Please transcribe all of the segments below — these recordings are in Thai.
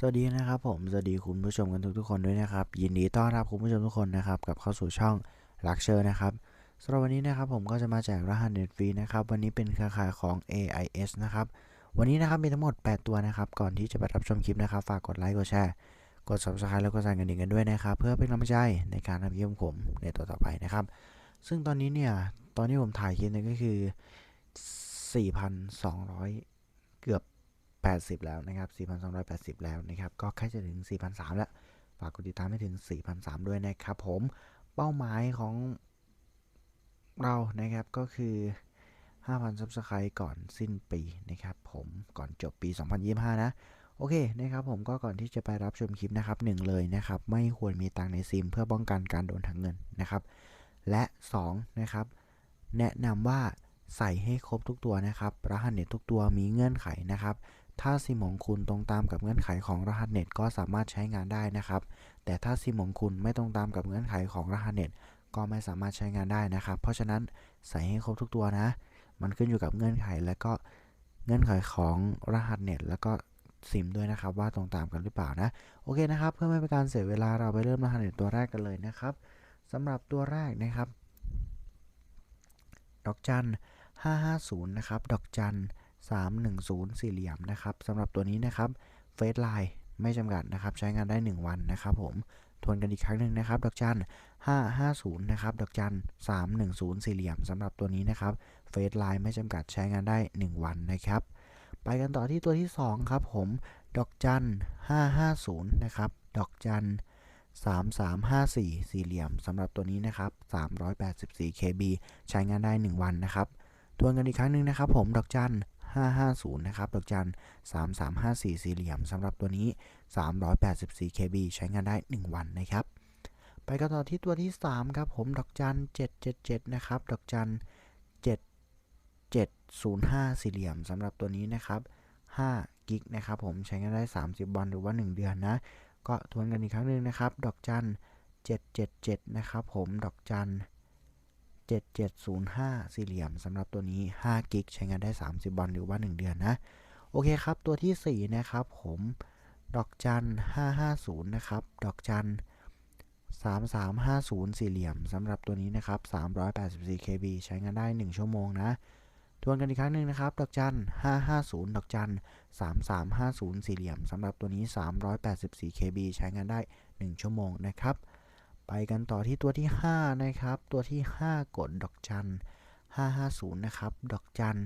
สวัสดีนะครับผม สวัสดีคุณผู้ชมกันทุกๆคนด้วยนะครับ ยินดีต้อนรับคุณผู้ชมทุกคนนะครับกับเข้าสู่ช่องลักเชอร์นะครับสำหรับวันนี้นะครับผมก็จะมาแจกรหัสเน็ตฟรีนะครับ วันนี้เป็นเครือข่ายของ AIS นะครับ วันนี้นะครับมีทั้งหมด 8 ตัวนะครับ ก่อนที่จะไปรับชมคลิปนะครับ ฝากกดไลค์กดแชร์ กด subscribe แล้วก็สั่นกระดิ่งกันด้วยนะครับ เพื่อเป็นกำลังใจในการทำคลิปของผมในตัวต่อไปนะครับ ซึ่งตอนนี้เนี่ยตอนที่ผมถ่ายคลิปเนี่ยก็คือ 4,200 เกือบ 80 แล้วนะครับ 4,280 แล้วนะครับ ก็ใกล้จะถึง 4,300 แล้ว ฝากกดติดตามให้ถึง 4,300 ด้วยนะครับผม เป้าหมายของเรานะครับก็คือ 5,000 subscribe ก่อนสิ้นปีนะครับผมก่อนจบปี 2025 นะ โอเคนะครับผมก็ก่อนที่จะไปรับชมคลิปนะครับหนึ่งเลยนะครับ ไม่ควรมีตังในซิมเพื่อป้องกันการโดนหักเงินนะครับ และ 2 นะครับ แนะนำว่าใส่ให้ครบทุกตัวนะครับ รหัสเน็ตทุกตัวมีเงื่อนไขนะครับ ถ้าซิมของคุณตรงตามกับเงื่อนไขของรหัสเน็ตก็สามารถใช้งานได้นะครับ แต่ถ้าซิมของคุณไม่ตรงตามกับเงื่อนไขของรหัสเน็ตก็ไม่สามารถใช้งานได้นะครับ เพราะฉะนั้นใส่ให้ครบทุกตัวนะ มันขึ้นอยู่กับเงื่อนไขและก็เงื่อนไขของรหัสเน็ตแล้วก็ซิมด้วยนะครับ ว่าตรงตามกันหรือเปล่านะ โอเคนะครับ เพื่อไม่เป็นการเสียเวลาเราไปเริ่มรหัสเน็ตตัวแรกกันเลยนะครับสำหรับตัวแรกนะครับ ดอกจัน550 นะครับ ดอกจัน 310 สี่เหลี่ยมนะครับสำหรับตัวนี้นะครับเฟซไลน์ไม่จำกัดนะครับ ใช้งานได้ 1 วันนะครับผมทวนกันอีกครั้งหนึ่งนะครับ ดอกจัน 550 นะครับ ดอกจัน 310 สี่เหลี่ยมสำหรับตัวนี้นะครับ เฟซไลน์ไม่จำกัดใช้งานได้ 1 วันนะครับ ไปกันต่อที่ตัวที่ 2 ครับผม ดอกจัน 550 นะครับ ดอกจัน 3354 สี่เหลี่ยมสำหรับตัวนี้นะครับ 384 KB ใช้งานได้ 1 วันนะครับ ทวนกันอีกครั้งหนึ่งนะครับผม ดอกจัน 550 นะครับดอกจัน 3354 สี่เหลี่ยมสำหรับตัวนี้ 384 KB ใช้งานได้ 1 วันนะครับ ไปกันต่อที่ตัวที่ 3 ครับผมดอกจัน 777 นะครับ ดอกจัน 7705 สี่เหลี่ยมสำหรับตัวนี้นะครับ5กิกนะครับผมใช้งานได้ 30 วันหรือว่า 1 เดือนนะ ก็ทวนกันอีกครั้งหนึ่งนะครับ ดอกจัน 777 นะครับผมดอกจัน 7705 สี่เหลี่ยมสำหรับตัวนี้5กิกใช้งานได้ 30 วันหรือว่า 1 เดือนนะ โอเคครับตัวที่ 4 นะครับผมดอกจัน 550 นะครับ ดอกจัน 3350 สี่เหลี่ยมสำหรับตัวนี้นะครับ 384 KB ใช้งานได้ 1 ชั่วโมงนะทวนกันอีกครั้งหนึ่งนะครับ ดอกจัน 550 ดอกจัน 3350 สี่เหลี่ยมสำหรับตัวนี้ 384 KB ใช้งานได้ 1 ชั่วโมงนะครับ ไปกันต่อที่ตัวที่ 5 นะครับ ตัวที่ 5 กดดอกจัน 550 นะครับ ดอกจัน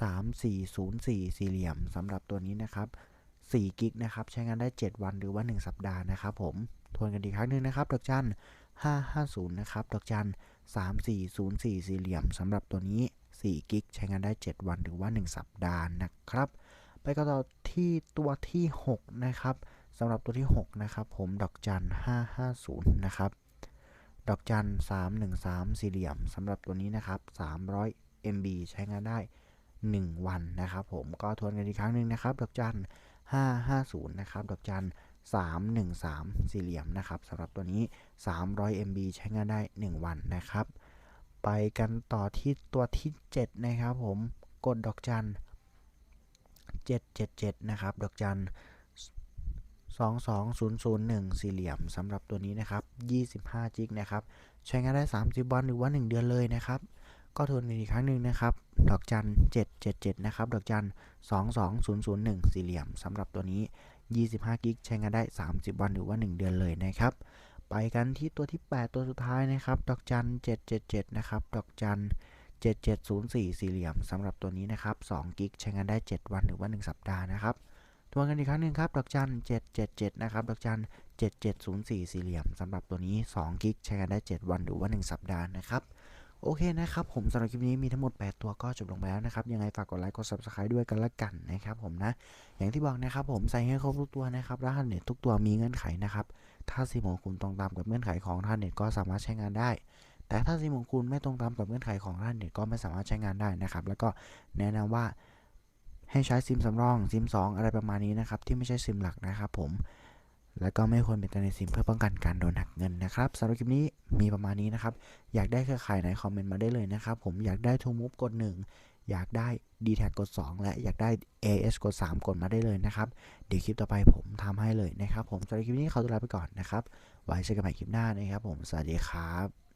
3404 สี่เหลี่ยมสำหรับตัวนี้นะครับ 4 กิกนะครับ ใช้งานได้ 7 วันหรือว่า 1 สัปดาห์นะครับผม ทวนกันอีกครั้งหนึ่งนะครับ ดอกจัน 550 นะครับ ดอกจัน 3404 สี่เหลี่ยมสำหรับตัวนี้ 4 กิก ใช้งานได้ 7 วันหรือว่า 1 สัปดาห์นะครับ ไปกันต่อที่ตัวที่ 6 นะครับ สำหรับตัวที่ 6 นะครับ ผมดอกจัน 550 นะครับ ดอกจัน 313 สี่เหลี่ยมสำหรับตัวนี้นะครับ 300 MB ใช้งานได้ 1 วันนะครับ ผมก็ทวนกันอีกครั้งหนึ่งนะครับ ดอกจัน 550 นะครับ ดอกจัน 313 สี่เหลี่ยมนะครับสำหรับตัวนี้ 300 MB ใช้งานได้ 1 วันนะครับ ไปกันต่อที่ตัวที่ 7 นะครับ ผมกดดอกจัน 777 นะครับ ดอกจัน 22001 สี่เหลี่ยมสำหรับตัวนี้นะครับ25จิกนะครับใช้งานได้ 30 วันหรือว่า 1 เดือนเลยนะครับก็ทวนอีกครั้งหนึ่งนะครับ ดอกจัน 777 นะครับ ดอกจัน 22001 สี่เหลี่ยมสำหรับตัวนี้ 25 กิก ใช้งานได้ 30 วันหรือว่า 1 เดือนเลยนะครับ ไปกันที่ตัวที่ 8 ตัวสุดท้ายนะครับ ดอกจัน 777 นะครับ ดอกจัน 7704 สี่เหลี่ยมสำหรับตัวนี้นะครับ 2 กิก ใช้งานได้ 7 วันหรือว่า 1 สัปดาห์นะครับ ทวนกันอีกครั้งหนึ่งครับ ดอกจัน 777 นะครับ ดอกจัน 7704 สี่เหลี่ยมสำหรับตัวนี้ 2 กิกใช้งานได้ 7 วันหรือว่า 1 สัปดาห์นะครับโอเคนะครับ ผมสำหรับคลิปนี้มีทั้งหมด 8 ตัวก็จบลงไปแล้วนะครับ ยังไงฝากกดไลค์กด subscribe ด้วยกันละกันนะครับผมนะ อย่างที่บอกนะครับผมใส่ให้ครบทุกตัวนะครับรหัสเน็ตทุกตัวมีเงื่อนไขนะครับ ถ้าซิมของคุณตรงตามกับเงื่อนไขของรหัสเน็ตก็สามารถใช้งานได้ แต่ถ้าซิมของคุณไม่ตรงตามกับเงื่อนไขของรหัสเน็ตก็ไม่สามารถใช้งานได้นะครับ แล้วก็แนะนำว่า ให้ใช้ซิมสำรองซิม 2 อะไรประมาณนี้นะครับ ที่ไม่ใช่ซิมหลักนะครับผม แล้วก็ไม่ควรเป็นตัวในซิมเพื่อป้องกันการโดนหักเงินนะครับสำหรับคลิปนี้มีประมาณนี้นะครับ อยากได้เครือข่ายไหนคอมเมนต์มาได้เลยนะครับ ผมอยากได้ทูมูฟกด 1 อยากได้ d t แทกด 2 และอยากได้ AS กด 3 กดมาได้เลยนะครับ เดี๋ยวคลิปต่อไปผมทำให้เลยนะครับ ผมสำหรับคลิปนี้ขอตัวลาไปก่อนนะครับ ไว้เจอกันใหม่คลิปหน้านะครับ ผมสวัสดีครับ